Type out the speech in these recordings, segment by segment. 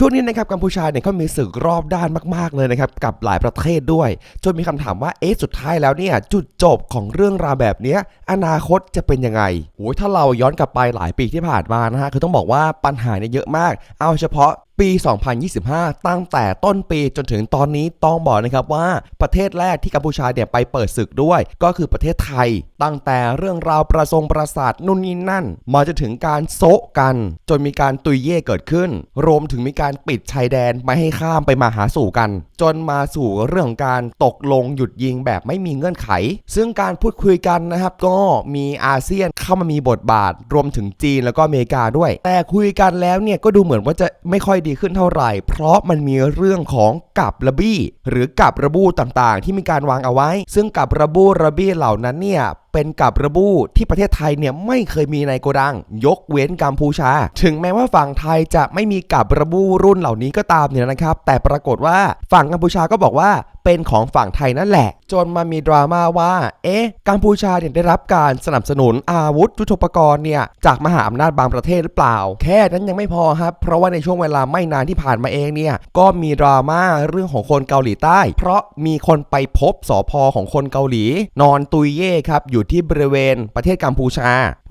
ช่วงนี้นะครับกัมพูชาเนี่ยเขามีศึกรอบด้านมากๆเลยนะครับกับหลายประเทศด้วย จนมีคำถามว่าเอ๊ะสุดท้ายแล้วเนี่ยจุดจบของเรื่องราวแบบนี้อนาคตจะเป็นยังไงโอ้ยถ้าเราย้อนกลับไปหลายปีที่ผ่านมานะฮะคือต้องบอกว่าปัญหาเนี่ยเยอะมาก เอาเฉพาะ ปี 2025 ตั้งแต่ต้นปีจนถึงตอนนี้ต้องบอกนะครับว่าประเทศแรกที่กัมพูชาเนี่ยไปเปิดศึกด้วย ก็คือประเทศไทย ตั้งแต่เรื่องราวประทรงประสาทนู่นนี่นั่น มาจนถึงการโซะกัน จนมีการตุยเย่เกิดขึ้น รวมถึงมีการปิดชายแดนไม่ให้ข้ามไปมาหาสู่กัน จนมาสู่เรื่องของการตกลงหยุดยิงแบบไม่มีเงื่อนไข ซึ่งการพูดคุยกันนะครับก็มีอาเซียนเข้ามามีบทบาท รวมถึงจีนแล้วก็อเมริกาด้วย แต่คุยกันแล้วเนี่ยก็ดูเหมือนว่าจะไม่ค่อยดีขึ้นเท่าไหร่ เพราะมันมีเรื่องของกับระบี้ หรือกับระบูต่างๆ ที่มีการวางเอาไว้ ซึ่งกับระบูระบี้เหล่านั้นเนี่ย เป็นกับระบูที่ประเทศไทยเนี่ยไม่เคยมีในโกดัง ยกเว้นกัมพูชา ถึงแม้ว่าฝั่งไทยจะไม่มีกับระบูรุ่นเหล่านี้ก็ตามเนี่ยนะครับ แต่ปรากฏว่าฝั่งกัมพูชาก็บอกว่าเป็นของฝั่งไทยนั่นแหละ จนมามีดราม่าว่า เอ๊ะ กัมพูชาเนี่ยได้รับการสนับสนุนอาวุธยุทโธปกรณ์เนี่ย จากมหาอำนาจบางประเทศหรือเปล่า แค่นั้นยังไม่พอครับ เพราะว่าในช่วงเวลาไม่นานที่ผ่านมาเองเนี่ย ก็มีดราม่าเรื่องของคนเกาหลีใต้ เพราะมีคนไปพบสอพอของคนเกาหลี นอนตุยเย่ครับอยู่ที่บริเวณประเทศกัมพูชา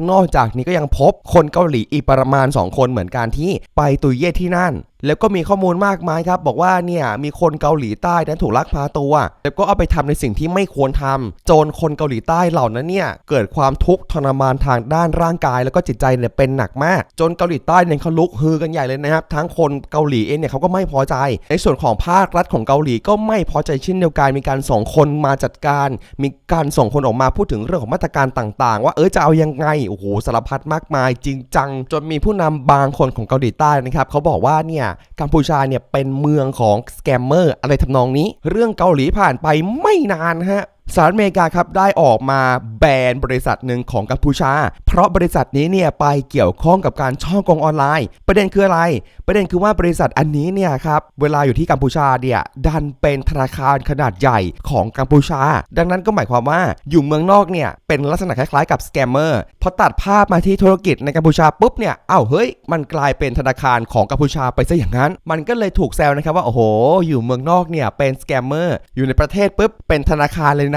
นอกจากนี้ก็ยังพบคนเกาหลีอีกประมาณ 2 คนเหมือนกันที่ไปตุยเย่ที่นั่นแล้วก็มีข้อมูลมากมายครับ บอกว่าเนี่ยมีคนเกาหลีใต้นั้นถูกลักพาตัว แล้วก็เอาไปทำในสิ่งที่ไม่ควรทำจนคนเกาหลีใต้เหล่านั้นเนี่ยเกิดความทุกข์ทรมานทางด้านร่างกาย แล้วก็จิตใจเนี่ยเป็นหนักมากจนเกาหลีใต้เนี่ยเขาลุกฮือกันใหญ่เลยนะครับ ทั้งคนเกาหลีเองเนี่ยเขาก็ไม่พอใจ ในส่วนของภาครัฐของเกาหลีก็ไม่พอใจเช่นเดียวกันมีการส่งคนมาจัดการ มีการส่งคนออกมาพูดถึงเรื่องของมาตรการต่างๆ ว่าเออจะเอายังไงโอ้โหสารพัดมากมาย จริงจังจนมีผู้นำบางคนของเกาหลีใต้นะครับเขาบอกว่าเนี่ยกัมพูชาเนี่ยเป็นเมืองของสแกมเมอร์อะไรทำนองนี้ เรื่องเกาหลีผ่านไปไม่นานฮะ สหรัฐอเมริกาครับได้ออกมาแบนบริษัทหนึ่งของกัมพูชา เพราะบริษัทนี้เนี่ยไปเกี่ยวข้องกับการช่อโกงออนไลน์ ประเด็นคืออะไร ประเด็นคือว่าบริษัทอันนี้เนี่ยครับเวลาอยู่ที่กัมพูชาเนี่ยดันเป็นธนาคารขนาดใหญ่ของกัมพูชา ดังนั้นก็หมายความว่าอยู่เมืองนอกเนี่ยเป็นลักษณะคล้ายๆกับสแกมเมอร์พอตัดภาพมาที่ธุรกิจในกัมพูชาปุ๊บเนี่ยอ้าวเฮ้ย มันกลายเป็นธนาคารของกัมพูชาไปซะอย่างนั้น มันก็เลยถูกแซวนะครับว่าโอ้โห อยู่เมืองนอกเนี่ยเป็นสแกมเมอร์อยู่ในประเทศปุ๊บเป็นธนาคารเลย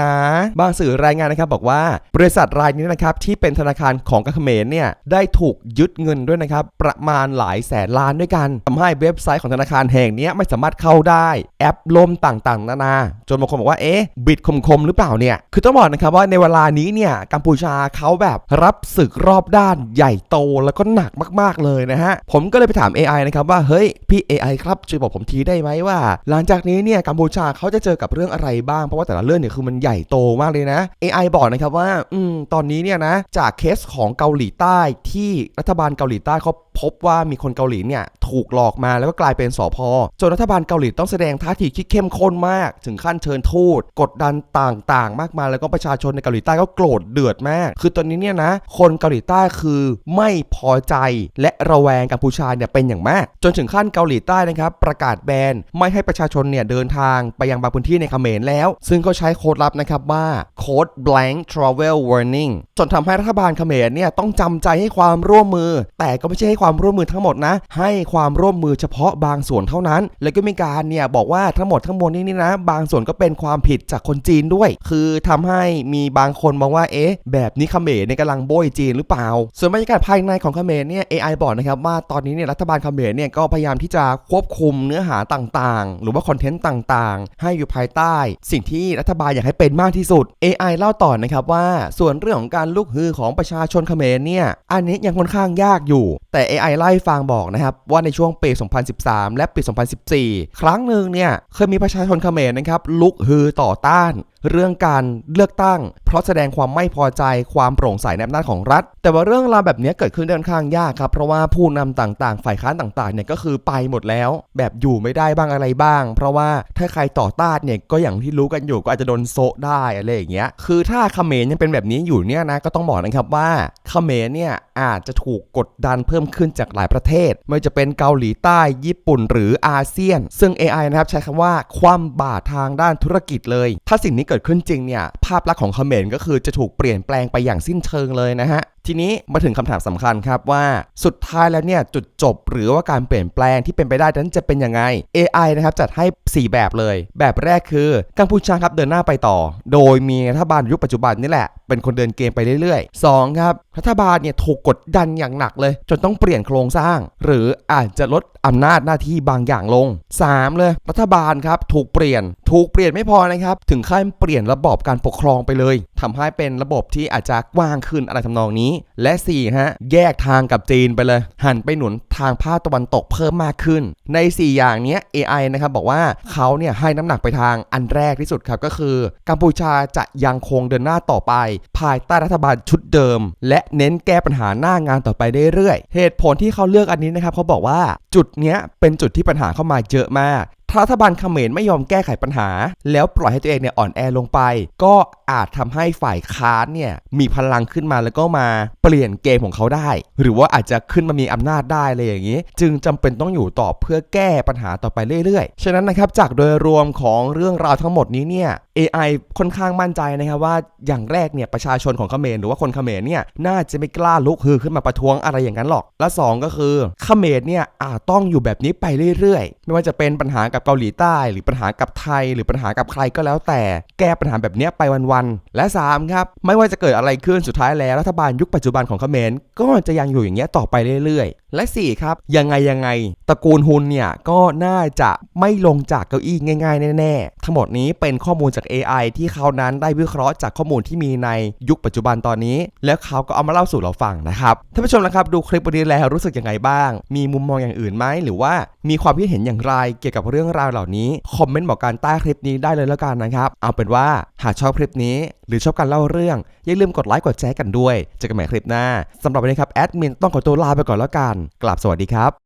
นะบางสื่อรายงานนะครับบอกว่า บริษัทรายนี้นะครับที่เป็นธนาคารของกัมเขมรเนี่ยได้ถูกยึดเงินด้วยนะครับประมาณหลายแสนล้านด้วยกันทำให้เว็บไซต์ของธนาคารแห่งนี้ไม่สามารถเข้าได้แอปล่มต่างๆ นานา จนบางคนบอกว่าเอ๊ะบิดคมๆหรือเปล่าเนี่ยคือต้องบอกนะครับว่าในเวลานี้เนี่ยกัมพูชาเขาแบบรับศึกรอบด้านใหญ่โตแล้วก็หนักมากๆเลยนะฮะผมก็เลยไปถาม AI นะครับว่าเฮ้ยพี่ AI ครับช่วยบอกผมทีได้ไหมว่า หลังจากนี้เนี่ยกัมพูชาเขาจะเจอกับเรื่องอะไรบ้างเพราะว่าแต่ละเรื่องเนี่ยคือมันใหญ่ญ่โตมากเลยนะ AI บอกนะครับว่า อืม ตอนนี้เนี่ยนะ จากเคสของเกาหลีใต้ที่รัฐบาลเกาหลีใต้เขาพบว่ามีคนเกาหลีเนี่ยถูกหลอกมาแล้วก็กลายเป็นสอพอจนรัฐบาลเกาหลีต้องแสดงท่าทีที่เข้มข้นมาก ถึงขั้นเชิญทูตกดดันต่างๆ มากมายแล้วก็ประชาชนในเกาหลีใต้ก็โกรธเดือดมาก คือตอนนี้เนี่ยนะคนเกาหลีใต้คือไม่พอใจและระแวงกัมพูชาเนี่ยเป็นอย่างมาก จนถึงขั้นเกาหลีใต้นะครับประกาศแบนไม่ให้ประชาชนเนี่ยเดินทางไปยังบางพื้นที่ในเขมรแล้ว ซึ่งก็ใช้โค้ดลับนะครับว่าโค้ด blank travel warning จนทำให้รัฐบาลเขมรเนี่ยต้องจำใจให้ความร่วมมือ แต่ก็ไม่ใช่ให้ความความร่วมมือทั้งหมดนะ ให้ความร่วมมือเฉพาะบางส่วนเท่านั้น แล้วก็มีการเนี่ยบอกว่าทั้งหมดทั้งมวลนี้นี่นะ บางส่วนก็เป็นความผิดจากคนจีนด้วย คือทำให้มีบางคนมองว่าเอ๊ะแบบนี้เขมรเนี่ยกำลังโบยจีนหรือเปล่า ส่วนบรรยากาศภายในของเขมรเนี่ย AI บอกนะครับว่าตอนนี้เนี่ยรัฐบาลเขมรเนี่ยก็พยายามที่จะควบคุมเนื้อหาต่างๆ หรือว่าคอนเทนต์ต่างๆ ให้อยู่ภายใต้ สิ่งที่รัฐบาลอยากให้เป็นมากที่สุด AI เล่าต่อนะครับว่าส่วนเรื่องของการลุกฮือของประชาชนเขมรเนี่ยอันนี้ยังค่อนข้างยากอยู่ แต่ AI ไล่ฟังบอกนะครับว่าในช่วงปี 2013 และปี 2014 ครั้งหนึ่งเนี่ยเคยมีประชาชนเขมรนะครับลุกฮือต่อต้าน เรื่องการเลือกตั้ง เพราะแสดงความไม่พอใจความโปร่งใสในอำนาจของรัฐ แต่ว่าเรื่องราวแบบนี้เกิดขึ้นได้ค่อนข้างยากครับ เพราะว่าผู้นำต่างๆ ฝ่ายค้านต่างๆเนี่ยก็คือไปหมดแล้ว แบบอยู่ไม่ได้บ้างอะไรบ้าง เพราะว่าถ้าใครต่อต้านเนี่ยก็อย่างที่รู้กันอยู่ก็อาจจะโดนโซะได้อะไรอย่างเงี้ยคือถ้าเขมรยังเป็นแบบนี้อยู่เนี่ยนะก็ต้องบอกนะครับว่าเขมรเนี่ยอาจจะถูกกดดันเพิ่มขึ้นจากหลายประเทศ ไม่ว่าจะเป็นเกาหลีใต้ญี่ปุ่นหรืออาเซียน ซึ่ง AI นะครับใช้คำว่าความบาดทางด้านธุรกิจเลย ถ้าสิ่งนี้เกิดขึ้นจริงเนี่ยภาพลักษณ์ของเขมรก็คือจะถูกเปลี่ยนแปลงไปอย่างสิ้นเชิงเลยนะฮะทีนี้มาถึงคำถามสำคัญครับว่าสุดท้ายแล้วเนี่ยจุดจบหรือว่าการเปลี่ยนแปลงที่เป็นไปได้นั้นจะเป็นยังไง AI นะครับจัดให้ 4 แบบเลย แบบแรกคือกัมพูชาครับเดินหน้าไปต่อ โดยมีรัฐบาลยุคปัจจุบันนี่แหละ เป็นคนเดินเกมไปเรื่อยๆ 2 ครับ รัฐบาลเนี่ยถูกกดดันอย่างหนักเลย จนต้องเปลี่ยนโครงสร้าง หรืออาจจะลดอำนาจหน้าที่บางอย่างลง 3 เลย รัฐบาลครับถูกเปลี่ยน ถูกเปลี่ยนไม่พอนะครับถึงขั้นเปลี่ยนระบอบการปกครองไปเลยทำให้เป็นระบบที่อาจจะกว้างขึ้นอะไรทำนองนี้และ 4 ฮะ แยกทางกับจีนไปเลย หันไปหนุนทางภาคตะวันตกเพิ่มมากขึ้น ใน 4 อย่างนี้ AI นะครับบอกว่าเขาเนี่ยให้น้ำหนักไปทางอันแรกที่สุดครับก็คือ กัมพูชาจะยังคงเดินหน้าต่อไป ภายใต้รัฐบาลชุดเดิม และเน้นแก้ปัญหาหน้างานต่อไปเรื่อยๆเหตุผลที่เขาเลือกอันนี้นะครับเขาบอกว่าจุดเนี้ยเป็นจุดที่ปัญหาเข้ามาเยอะมาก รัฐบาลเขมรไม่ยอมแก้ไขปัญหา แล้วปล่อยให้ตัวเองเนี่ยอ่อนแอลงไป ก็อาจทำให้ฝ่ายค้านเนี่ยมีพลังขึ้นมาแล้วก็มาเปลี่ยนเกมของเขาได้ หรือว่าอาจจะขึ้นมามีอำนาจได้อะไรอย่างนี้ จึงจำเป็นต้องอยู่ต่อเพื่อแก้ปัญหาต่อไปเรื่อยๆ ฉะนั้นนะครับจากโดยรวมของเรื่องราวทั้งหมดนี้เนี่ย AI ค่อนข้างมั่นใจนะครับว่าอย่างแรกเนี่ยประชาชนของเขมรหรือว่าคนเขมรเนี่ยน่าจะไม่กล้าลุกฮือขึ้นมาประท้วงอะไรอย่างนั้นหรอก และสองก็คือเขมรเนี่ยอาจต้องอยู่แบบนี้ไปเรื่อยๆ ไม่ว่าจะเป็นปัญหากับเกาหลีใต้ หรือปัญหากับไทย หรือปัญหากับใครก็แล้วแต่ แก้ปัญหาแบบนี้ไปวันๆ และสามครับ ไม่ว่าจะเกิดอะไรขึ้นสุดท้ายแล้วรัฐบาลยุคปัจจุบันของเขมรก็จะยังอยู่อย่างเงี้ยต่อไปเรื่อยๆ และสี่ครับ ยังไงยังไงตระกูลฮุนเนี่ยก็น่าจะไม่ลงจากเก้าอี้ง่าย ๆ แน่ๆ ทั้งหมดนี้เป็นข้อมูลจาก AI ที่เขานั้นได้วิเคราะห์จากข้อมูลที่มีในยุคปัจจุบันตอนนี้ แล้วเขาก็เอามาเล่าสู่เราฟังนะครับท่านผู้ชมนะครับดูคลิปวันนี้แล้วรู้สึกยังไงบ้าง มีมุมมองอย่างอื่นไหมหรือว่ามีความคิดเห็นอย่างไรเกี่ยวกับเรื่องราวเหล่านี้คอมเมนต์บอกการใต้คลิปนี้ได้เลยแล้วกันนะครับ เอาเป็นว่าหากชอบคลิปนี้ หรือชอบการเล่าเรื่อง อย่าลืมกดไลค์กดแชร์กันด้วยเจอกันใหม่คลิปหน้าสำหรับวันนี้ครับแอดมินต้องขอตัวลาไปก่อนแล้วกันกลับสวัสดีครับ